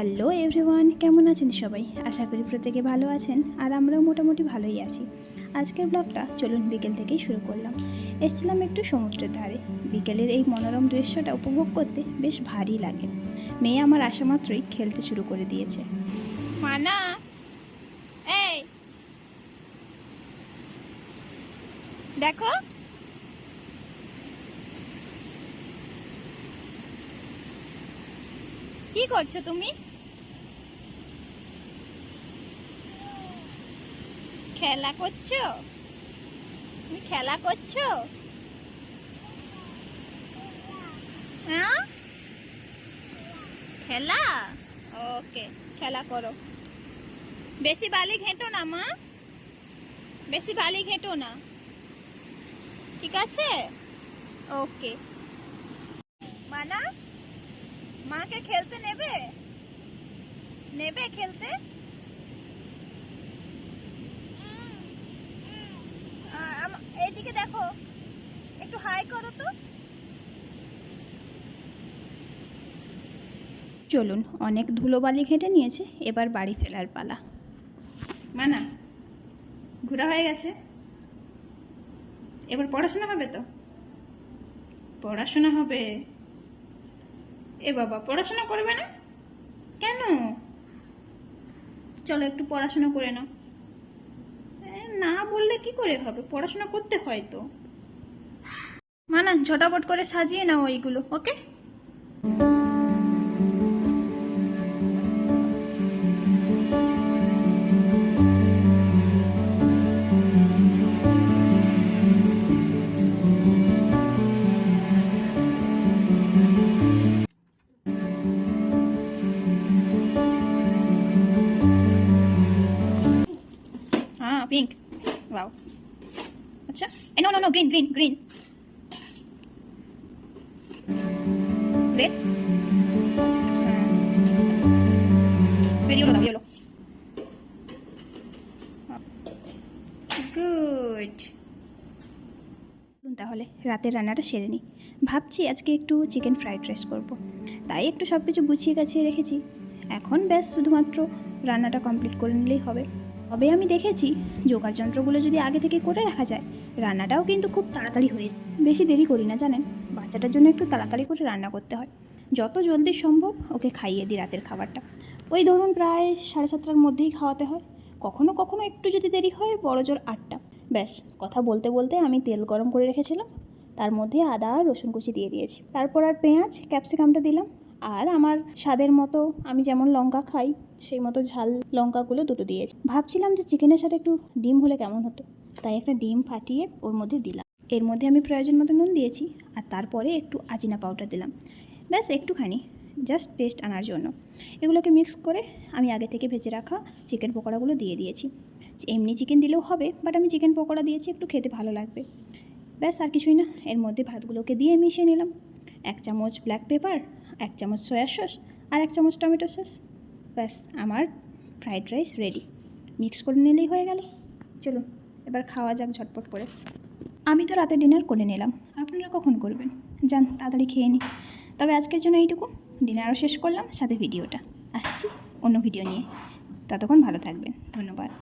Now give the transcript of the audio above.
Hello everyone, কেমন আছেন সবাই? আশা করি প্রত্যেকে ভালো আছেন আর আমরাও মোটামুটি ভালোই আছি। আজকের ব্লগটা চলুন বিকেল থেকেই শুরু করলাম। এসেছিলাম একটু সমুদ্রের ধারে। বিকেলের এই মনোরম দৃশ্যটা উপভোগ করতে বেশ ভারী লাগে। মেয়ে আমার আসা মাত্রই খেলতে শুরু করে দিয়েছে। মানা! দেখো! কি করছ তুমি? খেলা করছ? তুমি খেলা করছ? হ্যাঁ? খেলা? ওকে, খেলা করো। বেশি বালি ঘেঁটো না, মা। বেশি বালি ঘেঁটো না। ঠিক আছে? ওকে। মানা, মাকে খেলতে নেবে? নেবে খেলতে? দেখো। একটু হাই করো তো। চলুন অনেক ধুলোবালি ঘেঁটে নিয়েছে এবার বাড়ি ফেরার পালা। মানা ঘোরা হয়ে গেছে। এবার পড়াশোনা হবে তো? পড়াশোনা হবে। এ বাবা পড়াশোনা করবে না? কেন? চলো একটু পড়াশোনা করে নাও। না বললে কি করে হবে? পড়াশোনা করতে হয় তো। মানা, ঝটাপট করে সাজিয়ে নাও ওইগুলো, ওকে? আচ্ছা no no no green green green good তাহলে, রাতের রান্নাটা সেরে নিই। ভাবছি আজকে একটু চিকেন ফ্রাইড রাইস করব। তাই একটু সব কিছু গুছিয়ে গাছিয়ে রেখেছি। এখন ব্যাস, শুধুমাত্র রান্নাটা কমপ্লিট করে নিলেই হবে। তবে আমি দেখেছি যোগার যন্ত্রগুলো যদি আগে থেকে করে রাখা যায়, রান্নাটাও কিন্তু খুব তাড়াতাড়ি হয়ে যায়। বেশি দেরি করি না, জানেন? বাচ্চাটার জন্য একটু তাড়াতাড়ি করে রান্না করতে হয়। যত জলদি সম্ভব ওকে খাইয়ে দিই রাতের খাবারটা। ওই ধরুন প্রায় সাড়ে সাতটার মধ্যেই খাওয়াতে হয়। কখনো কখনো একটু যদি দেরি হয়, বড় জোর আটটা। ব্যাস, কথা বলতে বলতে আমি তেল গরম করে রেখেছিলাম। তার মধ্যে আদা আর রসুন কুচি দিয়ে দিয়েছি। তারপর আর পেঁয়াজ, ক্যাপসিকামটা দিলাম। আর আমার স্বাদের মতো আমি যেমন লঙ্কা খাই, সেই মতো ঝাল লঙ্কাগুলো দুটো দিয়েছি। ভাবছিলাম যে চিকেনের সাথে একটু ডিম হলে কেমন হতো? তাই একটা ডিম ফাটিয়ে ওর মধ্যে দিলাম। এর মধ্যে আমি প্রয়োজন মতো নুন দিয়েছি আর তারপরে একটু আজিনা পাউডার দিলাম। ব্যাস, একটুখানি। জাস্ট টেস্ট আনার জন্য। এগুলোকে মিক্স করে আমি আগে থেকে ভেজে রাখা চিকেন পকোড়াগুলো দিয়ে দিয়েছি। এমনি চিকেন দিলেও হবে বাট আমি চিকেন পকোড়া দিয়েছি, একটু খেতে ভালো লাগবে। ব্যাস, আর কিছুই না। এর মধ্যে ভাতগুলোকে দিয়ে মিশিয়ে নিলাম। এক চামচ ব্ল্যাক পেপার এক চামচ সয়া সস আর এক চামচ টমেটো সস ব্যাস, আমার ফ্রাইড রাইস রেডি মিক্স করে নিলেই হয়ে গেল। চলুন, এবার খাওয়া যাক ঝটপট করে। আমি তো রাতে ডিনার করে নিলাম। আপনারা কখন করবেন? যান, তাড়াতাড়ি খেয়ে নিই। তবে আজকের জন্য এইটুকু। ডিনারও শেষ করলাম, সাথে ভিডিওটা আসছি অন্য ভিডিও নিয়ে। ততক্ষণ ভালো থাকবেন। ধন্যবাদ।